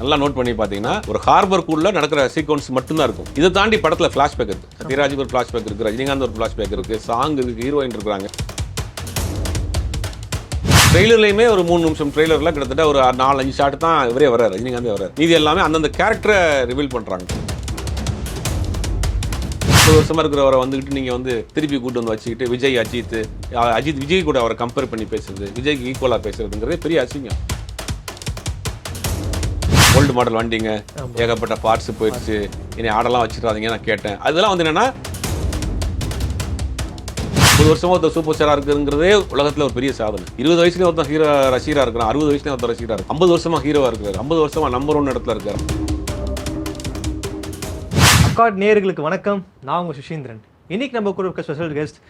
நல்லா நோட் பண்ணி பார்த்தீங்கன்னா ஒரு ஹார்பர் கூட நடக்கிற சீக்வன்ஸ் மட்டும்தான் இருக்கும். இதை தாண்டி படத்தில் ஃப்ளாஷ்பேக் இருக்கு. சத்யராஜ் ஒரு ஃப்ளாஷ்பேக் இருக்கு ரஜினிகாந்த் ஒரு ஃப்ளாஷ்பேக் இருக்கு சாங் இருக்கு ஹீரோயின் இருக்கிறாங்க ட்ரெய்லர்லையுமே ஒரு மூணு நிமிஷம் ட்ரெய்லரில் கிட்டத்தட்ட ஒரு நாலு அஞ்சு ஷாட் தான் இவரே வராரு ரஜினிகாந்தே வராரு இது எல்லாமே அந்தந்த கேரக்டரை ரிவீல் பண்ணுறாங்க முப்பது வருஷமாக இருக்கிறவரை வந்துக்கிட்டு நீங்கள் வந்து திருப்பி கூட்டு வந்து வச்சுக்கிட்டு விஜய் அஜித் அஜித் விஜய் கூட அவரை கம்பேர் பண்ணி பேசுறது விஜய்க்கு ஈக்குவலாக பேசுறதுங்கிறதே பெரிய அசிங்கம். ஓல்டு மாடல் வண்டிங்க. ஏகப்பட்ட பார்ட்ஸ் போயிடுச்சு. இனி ஆடெல்லாம் வச்சிடாதீங்க நான் கேட்டேன். அதெல்லாம் வந்து என்னன்னா முப்பது வருஷமா ஒருத்தர் சூப்பர் ஸ்டாரா இருக்குங்கிறதே உலகத்துல ஒரு பெரிய சாதனை. இருபது வயசுல ஒருத்தன் ஹீரோ ரசிகரா இருக்கிறான். அறுபது வயசுல ஒருத்தர் ரசிகரா இருக்கு ஐம்பது வருஷமா ஹீரோவா இருக்காரு ஐம்பது வருஷமா நம்பர் ஒன் இடத்துல இருக்காரு. அக்காட் நேயர்களுக்கு வணக்கம். நான் உங்க சுஷீந்திரன். இன்னைக்கு நம்ம கூட இருக்க ஸ்பெஷல் கெஸ்ட்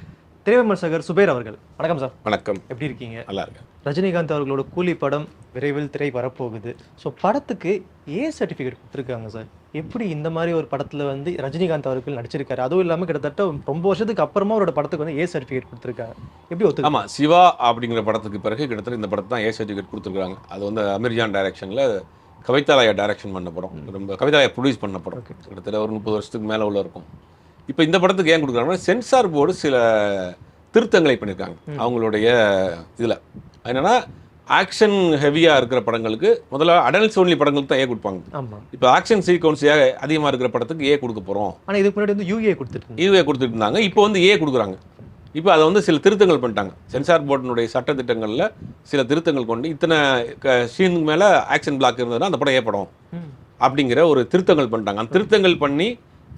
திரைவிமர்சகர் சுபேர் அவர்கள். வணக்கம் சார். வணக்கம். எப்படி இருக்கீங்க? நல்லா இருக்கேன். ரஜினிகாந்த் அவர்களோட கூலி படம் விரைவில் திரை வரப்போகுது ஸோ படத்துக்கு ஏ சர்டிஃபிகேட் கொடுத்துருக்காங்க சார். எப்படி இந்த மாதிரி ஒரு படத்தில் வந்து ரஜினிகாந்த் அவர்கள் நடிச்சிருக்காரு? அதுவும் இல்லாமல் கிட்டத்தட்ட ரொம்ப வருஷத்துக்கு அப்புறமா அவரோட படத்துக்கு வந்து ஏ சர்டிஃபிகேட் கொடுத்துருக்காங்க. எப்படி ஒத்து ஆமா சிவா அப்படிங்கிற படத்துக்கு பிறகு கிட்டத்தட்ட இந்த படத்தை தான் ஏ சர்டிஃபிகேட் கொடுத்துருக்காங்க. அது வந்து அமீர்ஜான் டைரக்ஷன்ல கவிதாலயா டைரக்ஷன் பண்ண படம். ரொம்ப கவிதாலயா ப்ரொடியூஸ் பண்ண படம். கிட்டத்தட்ட ஒரு முப்பது வருஷத்துக்கு மேல உள்ள இருக்கும். இப்போ இந்த படத்துக்கு ஏன் கொடுக்குறாங்கன்னா சென்சார் போர்டு சில திருத்தங்களை பண்ணியிருக்காங்க அவங்களுடைய இதுல. என்னன்னா ஆக்ஷன் ஹெவியா இருக்கிற படங்களுக்கு முதல்ல அடல்ட்ஸ் ஒன்லி படங்களுக்கு தான் ஏ கொடுப்பாங்க. இப்போ ஆக்ஷன் சீக்வன்ஸ் அதிகமா இருக்கிற படத்துக்கு ஏ கொடுக்க போறோம். ஆனால் இதுக்கு முன்னாடி வந்து யூஏ கொடுத்துட்டு இதுவே கொடுத்துட்டு இருந்தாங்க. இப்போ வந்து ஏ கொடுக்குறாங்க. இப்போ அதை வந்து சில திருத்தங்கள் பண்ணிட்டாங்க. சென்சார் போர்டினுடைய சட்ட திட்டங்களில் சில திருத்தங்கள் கொண்டு இத்தனை சீனுக்கு மேலே ஆக்ஷன் பிளாக் இருந்ததுன்னா அந்த படம் ஏ படம் அப்படிங்கிற ஒரு திருத்தங்கள் பண்ணிட்டாங்க. அந்த திருத்தங்கள் பண்ணி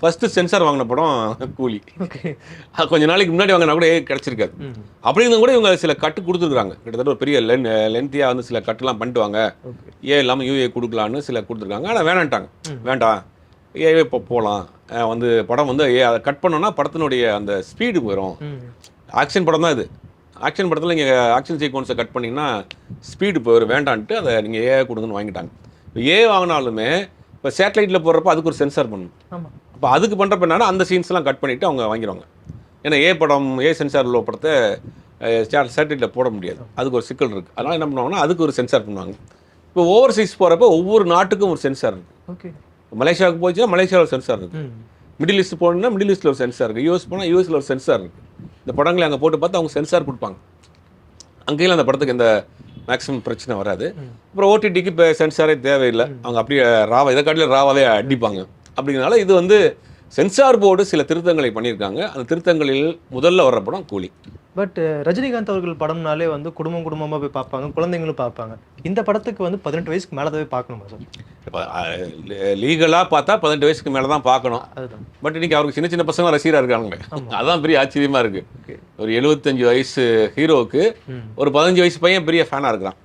ஃபர்ஸ்ட் சென்சார் வாங்கின படம் கூலி. கொஞ்ச நாளைக்கு முன்னாடி வாங்கினா கூட ஏ கிடச்சிருக்காது அப்படி இருந்தும் கூட இவங்க சில கட்டு கொடுத்துருக்காங்க கிட்டத்தட்ட ஒரு பெரிய லென் லென்த்தியாக வந்து சில கட்டுலாம் பண்ணிட்டு வாங்க ஓகே ஏ இல்லாமல் யூஏ கொடுக்கலான்னு சில கொடுத்துருக்காங்க. ஆனால் வேணான்ட்டாங்க. வேண்டாம். ஏவே இப்போ போகலாம் வந்து படம் வந்து ஏ அதை கட் பண்ணோன்னா படத்தினுடைய அந்த ஸ்பீடு போயிடும் ம். ஆக்ஷன் படம் தான் இது. ஆக்ஷன் படத்தில் நீங்கள் ஆக்ஷன் சீக்வன்ஸை கட் பண்ணிங்கன்னா ஸ்பீடு போயிடும் வேண்டான்ட்டு அதை நீங்கள் ஏ கொடுங்கன்னு வாங்கிட்டாங்க. இப்போ ஏ வாங்கினாலுமே இப்போ சேட்டலைட்டில் போடுறப்ப அதுக்கு ஒரு சென்சார் பண்ணணும். அப்போ அதுக்கு பண்ணுறப்ப என்னன்னா அந்த சீன்ஸ்லாம் கட் பண்ணிவிட்டு அவங்க வாங்கிடுவாங்க. ஏன்னா ஏ படம் ஏ சென்சார் உள்ள படத்தை சேட்டலைட்டில் போட முடியாது. அதுக்கு ஒரு சிக்கல் இருக்குது அதனால் என்ன பண்ணுவாங்கன்னா அதுக்கு ஒரு சென்சார் பண்ணுவாங்க. இப்போ ஓவர்சீஸ் போகிறப்ப ஒவ்வொரு நாட்டுக்கும் ஒரு சென்சார் இருக்குது ஓகே மலேசியாவுக்கு போச்சுன்னா மலேசியாவில் சென்சார் இருக்குது மிடில் ஈஸ்ட் போனோம்னா மிடில் ஈஸ்ட்டில் ஒரு சென்சார் இருக்குது யூஎஸ் போனால் யூஎஸில் ஒரு சென்சார் இருக்குது இந்த படங்களை அங்கே போட்டு பார்த்து அவங்க சென்சார் கொடுப்பாங்க. அங்கேயும் அந்த படத்துக்கு எந்த மேக்ஸிமம் பிரச்சனை வராது. அப்புறம் ஓடிடிக்கு இப்போ சென்சாரே தேவையில்லை. அவங்க அப்படியே ராவா இதை காட்டில ராவாவே அடிப்பாங்க. அப்படிங்கிறனால இது வந்து சென்சார் போர்டு சில திருத்தங்களை பண்ணியிருக்காங்க. அந்த திருத்தங்களில் முதல்ல வர்ற படம் கூலி. பட் ரஜினிகாந்த் அவர்கள் படம்னாலே வந்து குடும்பம் குடும்பமா போய் பார்ப்பாங்க குழந்தைங்களும் பார்ப்பாங்க. இந்த படத்துக்கு வந்து பதினெட்டு வயசுக்கு மேலே போய் பார்க்கணுமா சார்? இப்போ லீகலாக பார்த்தா பதினெட்டு வயசுக்கு மேலே தான் பார்க்கணும். அதுதான். பட் இன்னைக்கு அவருக்கு சின்ன சின்ன பசங்க ரசிகராக இருக்காங்க அதான் பெரிய ஆச்சரியமா இருக்கு. ஓகே. ஒரு எழுபத்தஞ்சு வயசு ஹீரோவுக்கு ஒரு பதினஞ்சு வயசு பையன் பெரிய ஃபேனாக இருக்கிறான்.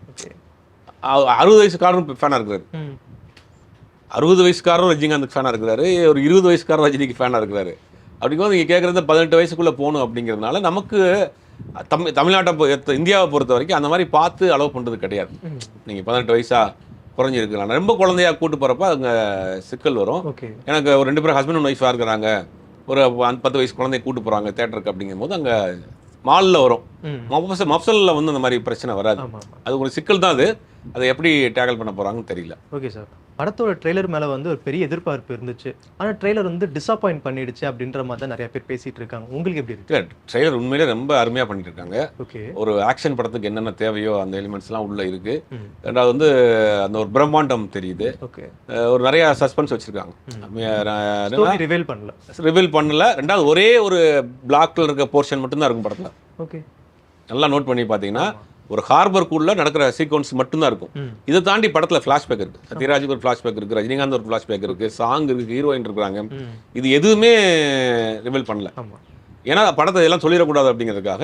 அறுபது வயசுக்காரரும் ஃபேனாக இருக்கிறாரு. அறுபது வயசுக்காரரும் ரஜினிகாந்துக்கு ஃபேனாக இருக்கிறாரு ஒரு இருபது வயசுக்காரரும் ரஜினிக்கு ஃபேனாக இருக்கிறாரு அப்படிங்கும்போது நீங்கள் கேட்குறது பதினெட்டு வயசுக்குள்ளே போகணும் அப்படிங்கிறதுனால நமக்கு தமிழ் தமிழ்நாட்டை இந்தியாவை பொறுத்த வரைக்கும் அந்த மாதிரி பார்த்து அலோவ் பண்ணுறது கிடையாது நீங்கள் பதினெட்டு வயசா குறைஞ்சிருக்கலாம் ரொம்ப குழந்தையா கூட்டு போகிறப்ப அங்கே சிக்கல் வரும் எனக்கு ஒரு ரெண்டு பேரும் ஹஸ்பண்ட் அண்ட் ஒய்ஃபாக இருக்கிறாங்க ஒரு பத்து வயசு குழந்தைய கூட்டு போகிறாங்க தேட்டருக்கு அப்படிங்கும்போது அங்கே மாலில் வரும் ம் மஃபசல் மஃப்சலில் வந்து அந்த மாதிரி பிரச்சனை வராது அது ஒரு சிக்கல் தான் அது அதை எப்படி டேக்கிள் பண்ண போகிறாங்கன்னு தெரியல. Okay sir. படத்தோட ட்ரெய்லர் மேலே வந்து ஒரு பெரிய எதிர்பார்ப்பு இருந்துச்சு. ஆனால் ட்ரெய்லர் வந்து டிசப்பாயிண்ட் பண்ணிடுச்சு அப்படின்ற மாதிரி தான் நிறைய பேர் பேசிட்டு இருக்காங்க. உங்களுக்கு எப்படி இருக்கு? ட்ரெய்லர் உண்மையிலே ரொம்ப அருமையாக பண்ணிட்டு இருக்காங்க. ஓகே. ஒரு ஆக்ஷன் படத்துக்கு என்னென்ன தேவையோ அந்த எலிமெண்ட்ஸ்லாம் உள்ளே இருக்கு. ம். ரெண்டாவது வந்து அந்த ஒரு பிரம்மாண்டம் தெரியுது. ஓகே. ஒரு நிறைய சஸ்பென்ஸ் வச்சிருக்காங்க. ரிவீல் பண்ணல. ரிவீல் பண்ணல. ரெண்டாவது ஒரே ஒரு பிளாக்ல இருக்க போர்ஷன் மட்டும்தான் இருக்கும் படத்தில். ஓகே. நல்லா நோட் பண்ணி பார்த்தீங்கன்னா ஒரு ஹார்பருக்குள்ள நடக்கிற சீக்வன்ஸ் மட்டும்தான் இருக்கும். இதை தாண்டி படத்தில் ஃப்ளாஷ்பேக் இருக்கு. சத்யராஜுக்கு ஒரு ஃப்ளாஷ்பேக் இருக்கு ரஜினிகாந்த் ஒரு ஃப்ளாஷ்பேக் இருக்கு சாங் இருக்கு ஹீரோயின் இருக்கிறாங்க இது எதுவுமே ரிவீல் பண்ணல. ஏன்னா படத்தை எல்லாம் சொல்லிடக்கூடாது அப்படிங்கிறதுக்காக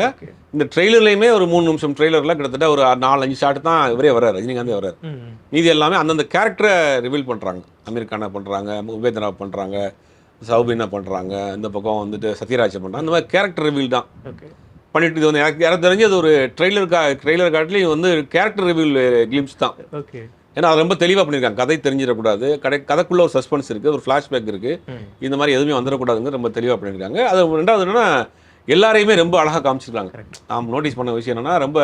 இந்த ட்ரெய்லர்லையுமே ஒரு மூணு நிமிஷம் ட்ரெய்லரில் கிட்டத்தட்ட ஒரு நாலு அஞ்சு ஷாட் தான் இவரே வராரு ரஜினிகாந்தே ம். மீதி எல்லாமே அந்தந்த கேரக்டரை ரிவீல் பண்ணுறாங்க அமீர் கானை பண்ணுறாங்க உபேந்திரா பண்ணுறாங்க சௌபினா பண்ணுறாங்க இந்த பக்கம் வந்துட்டு சத்யராஜை பண்ணுறாங்க அந்த மாதிரி கேரக்டர் ரிவீல் தான். பண்ணிட்டு இது வந்து எனக்கு எனக்கு தெரிஞ்சு அது ஒரு ட்ரெய்லர் கா ட்ரெய்லர் காட்டிலையும் வந்து கேரக்டர் ரிவீல் கிளிம்ஸ் தான். ஓகே ஏன்னா அது ரொம்ப தெளிவாக பண்ணியிருக்காங்க. கதை தெரிஞ்சிடக்கூடாது. கடை கதைக்குள்ள ஒரு சஸ்பென்ஸ் இருக்குது ஒரு ஃப்ளாஷ்பேக் இருக்குது இந்த மாதிரி எதுவுமே வந்துடக்கூடாதுங்க ரொம்ப தெளிவாக பண்ணியிருக்காங்க. அது ரெண்டாவது என்னன்னா எல்லாரையுமே ரொம்ப அழகாக காமிச்சிருக்காங்க. நாம் நோட்டீஸ் பண்ண விஷயம் என்னன்னா ரொம்ப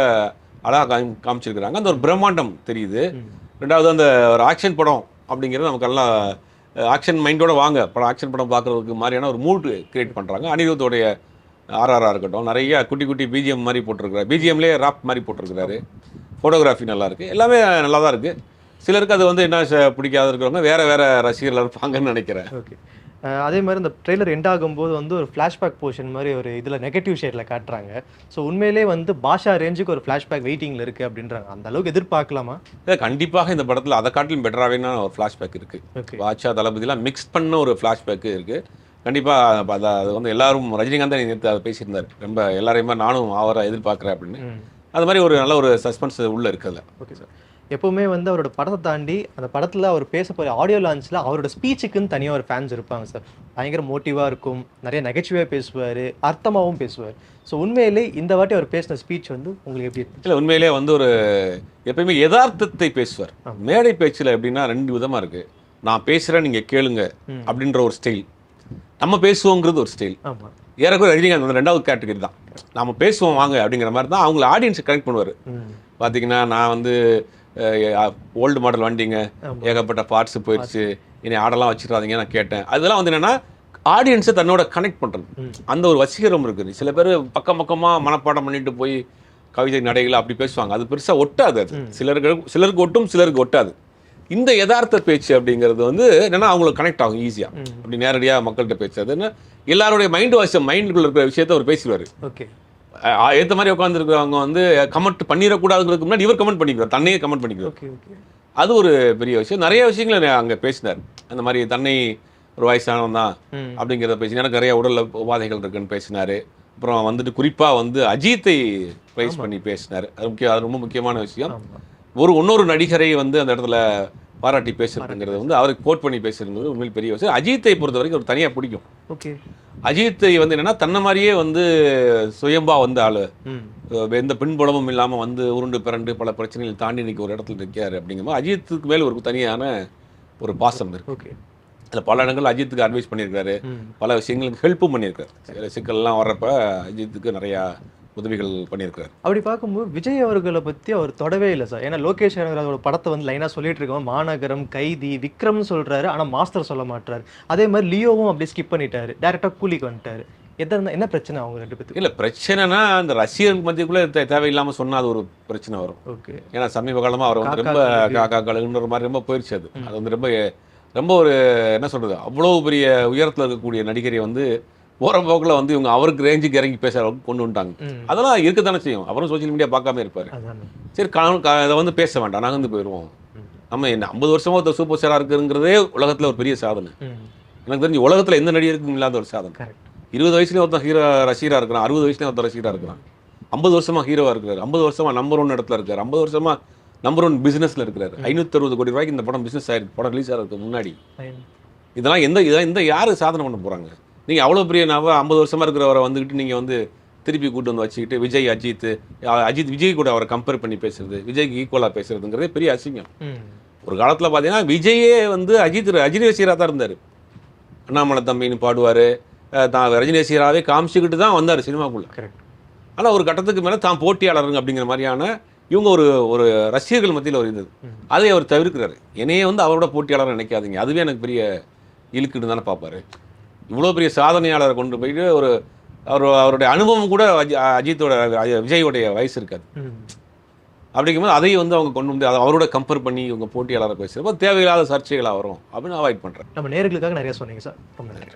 அழகாக காமி காமிச்சிருக்கிறாங்க. அந்த ஒரு பிரம்மாண்டம் தெரியுது. ரெண்டாவது அந்த ஒரு ஆக்ஷன் படம் அப்படிங்கிறது நமக்கெல்லாம் ஆக்ஷன் மைண்டோட வாங்க. படம் ஆக்ஷன் படம் பார்க்குறதுக்கு மாதிரியான ஒரு மூட் கிரியேட் பண்ணுறாங்க அனிருத்தோடைய ஆர்ஆராக இருக்கட்டும் நிறைய குட்டி குட்டி பிஜிஎம் மாதிரி போட்டிருக்கிறாரு. பிஜிஎம்லேயே ராப் மாதிரி போட்டிருக்கிறாரு. ஃபோட்டோகிராஃபி நல்லா இருக்குது எல்லாமே நல்லா தான் இருக்குது சிலருக்கு அது வந்து என்ன பிடிக்காத இருக்கிறவங்க வேற வேற ரசிகர்கள் இருப்பாங்கன்னு நினைக்கிறேன். ஓகே. அதே மாதிரி இந்த ட்ரெய்லர் எண்ட் ஆகும்போது வந்து ஒரு ஃப்ளாஷ்பேக் போர்ஷன் மாதிரி ஒரு இதில் நெகட்டிவ் ஷேடில் காட்டுறாங்க. ஸோ உண்மையிலே வந்து பாஷா ரேஞ்சுக்கு ஒரு ஃப்ளாஷ்பேக் வெயிட்டிங்கில் இருக்குது அப்படின்றாங்க. அந்த அளவுக்கு எதிர்பார்க்கலாமா? இல்ல, கண்டிப்பாக இந்த படத்தில் அதை காட்டிலும் பெட்டராகவே ஒரு ஃப்ளாஷ்பேக் இருக்குது ஓகே. பாட்சா தளபதிலாம் மிக்ஸ் பண்ண ஒரு ஃப்ளாஷ்பேக் இருக்குது கண்டிப்பாக அதை அது வந்து எல்லாரும் ரஜினிகாந்த் தான் நேற்று அதை பேசியிருந்தார். ரொம்ப எல்லாரையுமே நானும் அவரை எதிர்பார்க்குறேன் அப்படின்னு. அது மாதிரி ஒரு நல்ல ஒரு சஸ்பென்ஸ் உள்ளே இருக்குதுல்ல ஓகே சார். எப்பவுமே வந்து அவரோட படத்தை தாண்டி அந்த படத்தில் அவர் பேச போகிற ஆடியோ லான்ச்சில் அவரோட ஸ்பீச்சுக்குன்னு தனியாக ஒரு ஃபேன்ஸ் இருப்பாங்க சார். பயங்கர மோட்டிவாக இருக்கும். நிறைய நகைச்சுவையாக பேசுவார். அர்த்தமாகவும் பேசுவார். ஸோ உண்மையிலே இந்த வாட்டி அவர் பேசின ஸ்பீச் வந்து உங்களுக்கு எப்படி இல்லை உண்மையிலே வந்து ஒரு எப்பயுமே யதார்த்தத்தை பேசுவார். மேடை பேச்சில் எப்படின்னா ரெண்டு விதமாக இருக்குது நான் பேசுகிறேன் நீங்கள் கேளுங்க. அப்படின்ற ஒரு ஸ்டைல் நம்ம பேசுவோங்கிறது ஒரு ஸ்டைல் ஆமாம் ஏறக்குறைய ரஜினிகாந்த் வந்து ரெண்டாவது கேட்டகரி தான். நம்ம பேசுவோம் வாங்க அப்படிங்கிற மாதிரி தான் அவங்கள ஆடியன்ஸை கனெக்ட் பண்ணுவார். பார்த்தீங்கன்னா நான் வந்து ஓல்டு மாடல் வண்டிங்க. ஏகப்பட்ட பார்ட்ஸ் போயிடுச்சு. இனி ஆடெல்லாம் வச்சிடாதீங்க நான் கேட்டேன். அதெல்லாம் வந்து என்னன்னா ஆடியன்ஸை தன்னோட கனெக்ட் பண்ணுறது. அந்த ஒரு வசீகரம் இருக்குது. சில பேர் பக்கம் பக்கமாக மனப்பாடம் பண்ணிட்டு போய் கவிதை நடைகள் அப்படி பேசுவாங்க. அது பெருசாக ஒட்டாது அது. சிலருக்கு சிலருக்கு ஒட்டும் சிலருக்கு ஒட்டாது. இந்த யதார்த்த பேச்சு அப்படிங்கிறது வந்து என்னன்னா அவங்களுக்கு கனெக்ட் ஆகும் ஈஸியாக. அப்படி நேரடியாக மக்கள்கிட்ட பேச்சு. அது என்ன எல்லாருடைய மைண்ட் வாஷ் மைண்டுக்குள்ள இருக்கிற விஷயத்த அவர் பேசிடுவார். ஓகே. ஏற்ற மாதிரி உட்காந்துருக்கிறவங்க வந்து கமெண்ட் பண்ணிடக்கூடாதுங்கிறதுக்கு முன்னாடி இவர் கமெண்ட் பண்ணிக்கிறார் தன்னையே கமெண்ட் பண்ணிக்கிறார் அது ஒரு பெரிய விஷயம். நிறைய விஷயங்களை அங்கே பேசினார். அந்த மாதிரி தன்னை ஒரு வயசானவன் தான் அப்படிங்கிறத பேசி எனக்கு நிறைய உடல் உபாதைகள் இருக்குன்னு பேசினார். அப்புறம் வந்துட்டு குறிப்பாக வந்து அஜித்தை ப்ரைஸ் பண்ணி பேசினார். அது முக்கியம் அது ரொம்ப முக்கியமான விஷயம். ஒரு இன்னொரு நடிகரை வந்து அந்த இடத்துல பாராட்டி பேசுறதுங்கிறது வந்து அவருக்கு கோட் பண்ணி பேசுறது உண்மையில் பெரிய விஷயம். அஜித்தை பொறுத்த வரைக்கும் ஒரு தனியாக பிடிக்கும். ஓகே. அஜித்தை வந்து என்னன்னா தன்னை மாதிரியே வந்து சுயம்பா வந்த ஆளு. எந்த பின்புலமும் இல்லாமல் வந்து உருண்டு பிறண்டு பல பிரச்சனைகள் தாண்டி இன்னைக்கு ஒரு இடத்துல இருக்காரு அப்படிங்கும்போது அஜித்துக்கு மேல் ஒரு தனியான ஒரு பாசம் இருக்கு. ஓகே. அதில் பல இடங்கள் அஜித்துக்கு அட்வைஸ் பண்ணியிருக்காரு. பல விஷயங்களுக்கு ஹெல்ப்பும் பண்ணியிருக்காரு. சில சிக்கல்லாம் வர்றப்ப அஜித்துக்கு நிறையா உதவிகள் பண்ணியிருக்காரு. அப்படி பார்க்கும்போது விஜய் அவர்களை பற்றி அவர் தொடவே இல்லை சார். ஏன்னா லோகேஷ் கனகராஜோட படத்தை வந்து லைனாக சொல்லிட்டு இருக்கோம் மாநகரம் கைதி விக்ரம்னு சொல்றாரு. ஆனால் மாஸ்டர் சொல்ல மாட்டாரு அதே மாதிரி லியோவும் அப்படியே ஸ்கிப் பண்ணிட்டாரு. டேரெக்டாக கூலிக்கு வந்துட்டாரு. எதனா என்ன பிரச்சனை அவங்க ரெண்டு பேத்துக்கு? இல்லை பிரச்சனைனா அந்த ரசிகர்கள் மத்தியக்குள்ளே தேவையில்லாமல் சொன்னால் அது ஒரு பிரச்சனை வரும். ஓகே. ஏன்னா சமீப காலமாக அவர் வந்து ரொம்ப காக்கா கழுகுன்ற மாதிரி ரொம்ப போயிடுச்சு அது. அது வந்து ரொம்ப ரொம்ப ஒரு என்ன சொல்றது அவ்வளோ பெரிய உயரத்தில் இருக்கக்கூடிய நடிகரை வந்து போகிற போக்கில் வந்து இவங்க அவருக்கு ரேஞ்சுக்கு இறங்கி பேசுகிற அளவுக்கு கொண்டு வந்துட்டாங்க. அதெல்லாம் இருக்கத்தானே செய்யும். அவரும் சோஷியல் மீடியா பார்க்காம இருப்பார். சரி கா- கா- அதை வந்து பேச வேண்டாம். நகர்ந்து போயிடுவோம் ம். நம்ம என்ன ஐம்பது வருஷமா ஒருத்தர் சூப்பர் ஸ்டாராக இருக்குங்கிறதே உலகத்தில் ஒரு பெரிய சாதனை. எனக்கு தெரிஞ்சு உலகத்தில் எந்த நடிகருக்கும் இல்லாத ஒரு சாதனை. இருபது வயசுலேயும் ஒருத்தன் ஹீரோ ரசிகராக இருக்கிறான். அறுபது வயசுலேயும் ஒருத்தர் ரசிகராக இருக்கிறான். ஐம்பது வருஷமா ஹீரோவாக இருக்காரு ஐம்பது வருஷமா நம்பர் ஒன் இடத்துல இருக்காரு. ஐம்பது வருஷமா நம்பர் ஒன் பிசினஸ்ல இருக்கிறாரு. ஐநூத்தி அறுபது கோடி ரூபாய்க்கு இந்த படம் பிசினஸ் ஆயிருக்கு. படம் ரிலீஸ் ஆகிறதுக்கு முன்னாடி. இதெல்லாம் எந்த இதை இந்த யாரு சாதனை பண்ண போறாங்க? நீங்க அவ்வளோ பெரிய நப ஐம்பது வருஷமா இருக்கிறவரை வந்துக்கிட்டு நீங்க வந்து திருப்பி கூட்டு வந்து வச்சுக்கிட்டு விஜய் அஜித் அஜித் விஜய் கூட அவரை கம்பேர் பண்ணி பேசுறது விஜய்க்கு ஈக்குவலாக பேசுறதுங்கிறதே பெரிய அசிங்கம். ஒரு காலத்தில் பார்த்தீங்கன்னா விஜயே வந்து அஜித் ரஜினி ரசிகராக தான் இருந்தார். அண்ணாமலை தம்பின்னு பாடுவார். தான் ரஜினி ரசிகராகவே காமிச்சிக்கிட்டு தான் வந்தார் சினிமாக்குள்ள. கரெக்ட் ஆனால் ஒரு கட்டத்துக்கு மேலே தான் போட்டியாளருங்க அப்படிங்கிற மாதிரியான இவங்க ஒரு ஒரு ரசிகர்கள் மத்தியில் ஒரு இருந்தது. அதை அவர் தவிர்க்கிறாரு. என்னையே வந்து அவரோட போட்டியாளர் நினைக்காதீங்க. அதுவே எனக்கு பெரிய இழுக்குன்னு தானே பார்ப்பாரு. இவ்வளோ பெரிய சாதனையாளரை கொண்டு போயிட்டு ஒரு அவர் அவருடைய அனுபவம் கூட அஜி- அஜித்தோட அஜி- விஜயோடைய வயசு இருக்காது. அப்படிங்கும்போது அதையும் வந்து அவங்க கொண்டு வந்து அதை அவரோட கம்பேர் பண்ணி இவங்க போட்டியாளரை பேசுகிறப்போ தேவையில்லாத சர்ச்சைகளாக வரும் அப்படின்னு அவாய்ட் பண்ணுறேன் நம்ம நேர்களுக்காக நிறைய சொன்னீங்க சார். ரொம்ப நன்றி.